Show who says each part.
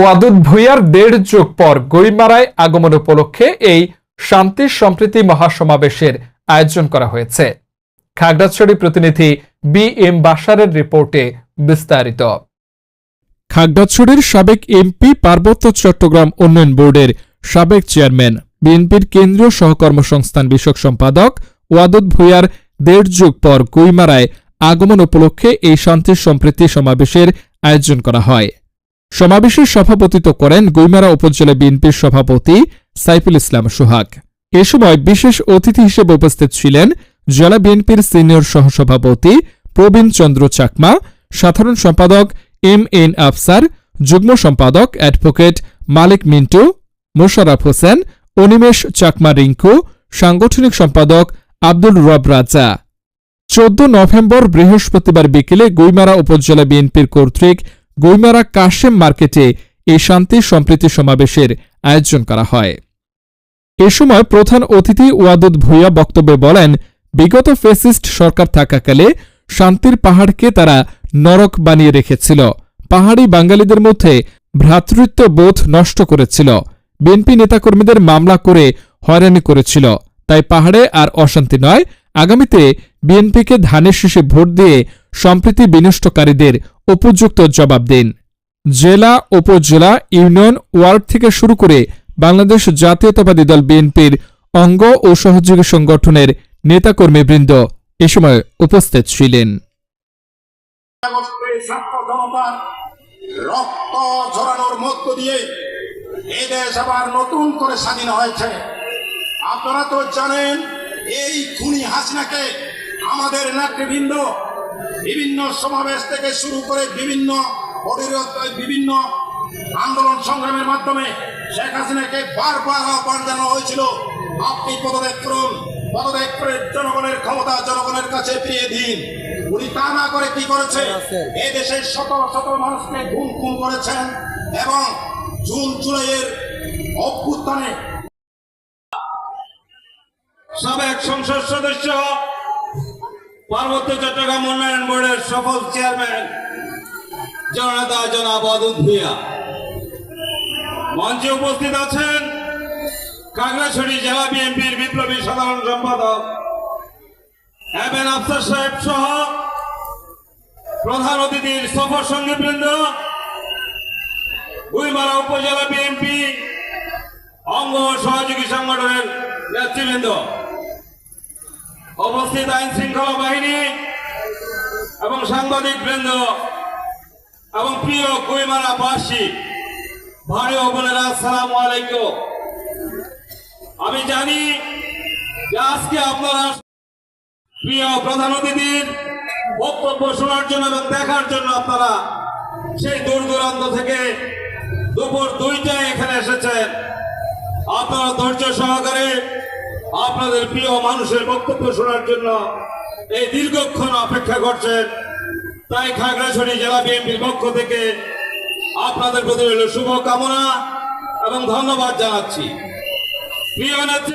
Speaker 1: ওয়াদুদ ভুইয়ার দেড় যুগ পর গইমারায় আগমন উপলক্ষে এই শান্তি সম্প্রীতি মহাসমাবেশের আয়োজন করা হয়েছে। খাগড়াছড়ি প্রতিনিধি বি এম বাসারের রিপোর্টে বিস্তারিত।
Speaker 2: খাগড়াছড়ির সাবেক এমপি পার্বত্য চট্টগ্রাম উন্নয়ন বোর্ডের সাবেক চেয়ারম্যান, বিএনপির কেন্দ্রীয় সহকর্মসংস্থান বিষয়ক সম্পাদক ওয়াদুদ ভুইয়ার দেড় যুগ পর গুইমারায় আগমন উপলক্ষে এই শান্তি সম্প্রীতি সমাবেশের আয়োজন করা হয়। সমাবেশের সভাপতিত্ব করেন গুইমারা উপজেলা বিএনপির সভাপতি সাইফুল ইসলাম সোহাগ। এ সময় বিশেষ অতিথি হিসেবে উপস্থিত ছিলেন জেলা বিএনপির সিনিয়র সহসভাপতি প্রবীণ চন্দ্র চাকমা, সাধারণ সম্পাদক এম এন আফসার, যুগ্ম সম্পাদক অ্যাডভোকেট মালিক মিন্টু মোশারফ হোসেন, অনিমেষ চাকমা রিঙ্কু, সাংগঠনিক সম্পাদক আব্দুল রব রাজা। চোদ্দ নভেম্বর বৃহস্পতিবার বিকেলে গুইমারা উপজেলা বিএনপির কর্তৃক গুইমারা কাশেম মার্কেটে এই শান্তি সম্প্রীতি সমাবেশের আয়োজন করা হয়। এ সময় প্রধান অতিথি ওয়াদুদ ভূঁইয়া বক্তব্যে বলেন, বিগত ফেসিস্ট সরকার থাকাকালে শান্তির পাহাড়কে তারা নরক বানিয়ে রেখেছিল। পাহাড়ি বাঙালিদের মধ্যে ভ্রাতৃত্ব বোধ নষ্ট করেছিল। বিএনপি নেতাকর্মীদের মামলা করে হয়রানি করেছিল। তাই পাহাড়ে আর অশান্তি নয়, আগামীতে বিএনপিকে ধানের শীষে ভোট দিয়ে সম্প্রীতি বিনষ্টকারীদের উপযুক্ত জবাব দিন। জেলা, উপজেলা, ইউনিয়ন, ওয়ার্ড থেকে শুরু করে বাংলাদেশ জাতীয়তাবাদী দল বিএনপির অঙ্গ ও সহযোগী সংগঠনের নেতাকর্মীবৃন্দ এ সময় উপস্থিত ছিলেন।
Speaker 3: রক্ত ঝরানোর মধ্য দিয়ে এই দেশ আবার নতুন করে স্বাধীন হয়েছে। আপনারা তো জানেন, এই খুনি হাসিনাকে আমাদের নেতৃবৃন্দ বিভিন্ন সমাবেশ থেকে শুরু করে বিভিন্ন বিভিন্ন আন্দোলন সংগ্রামের মাধ্যমে শেখ হাসিনাকে বারবার আহ্বান জানানো হয়েছিল। আপনি পদত্যাগ করুন পদত্যাগ করে জনগণের ক্ষমতা জনগণের কাছে ফিরিয়ে দিন। উনি তা না করে কি করেছে? এ দেশের শত শত মানুষকে খুন খুন করেছেন এবং জুন জুলাইয়ের অভ্যুত্থানে সাবেক সংসদ সদস্য পার্বত্য চট্টগ্রাম উন্নয়ন বোর্ডের সফল চেয়ারম্যান জননেতা জনাব অদুত মঞ্চে উপস্থিত আছেন খাগড়াছড়ি জেলা বিএনপির বিপ্লবী সাধারণ সম্পাদক এম এন আফসার সাহেব সহ প্রধান অতিথির সফর সঙ্গীবৃন্দ গুইমারা উপজেলা বিএনপি অঙ্গ সহযোগী সংগঠনের নেতৃবৃন্দ। উপস্থিত আইন শৃঙ্খলা বাহিনী এবং সাংবাদিক বৃন্দ এবং প্রিয় গুইমারা বাসী ভাই বোনেরা, আসসালামু আলাইকুম। আমি জানি যে আজকে আপনারা প্রিয় প্রধান অতিথির বক্তব্য শোনার জন্য এবং দেখার জন্য আপনারা সেই দূর দূরান্ত থেকে দুপুর দুইটায় এখানে এসেছেন। আপনারা ধৈর্য সহকারে আপনাদের প্রিয় মানুষের বক্তব্য শোনার জন্য এই দীর্ঘক্ষণ অপেক্ষা করছেন তাই খাগড়াছড়ি জেলা বিএনপির পক্ষ থেকে আপনাদের প্রতি শুভ কামনা এবং ধন্যবাদ জানাচ্ছি। প্রিয় নেত্রী